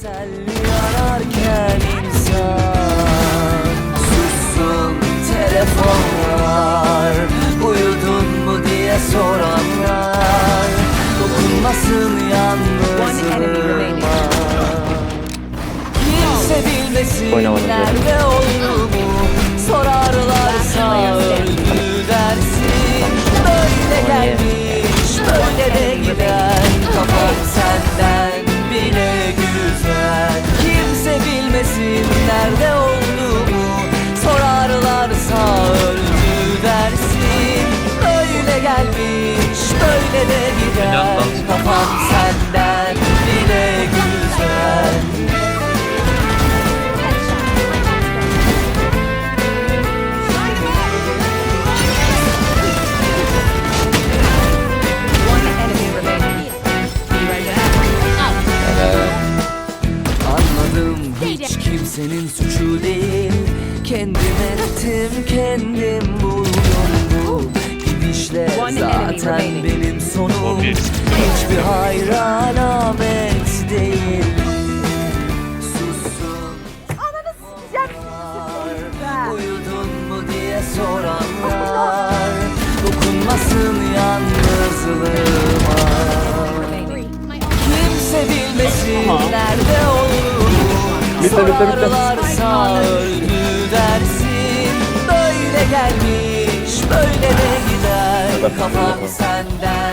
Teselli ararken insan Sussun telefonlar Uyudun mu diye soranlar Dokunmasın yalnızlığıma. Kimse bilmesin nerede olduğumu Sorarlarsa öldü dersin. Böyle gelmiş böyle de gider bilmesin nerede olduğumu Sorarlarsa öldü dersin. Böyle gelmiş böyle de gider. Kafam senden bile güzel. Hiç kimsenin suçu değil. Kendim ettim kendim buldum. Bu gidişle One enemy Zaten benim sonum. Hiçbir hayra alamet değil. Sussun. Uyudun mu diye soranlar. Dokunmasın yalnızlığıma Bitti, bitti, bitti. Öldü dersin. Böyle gelmiş böyle de gider. Kafam senden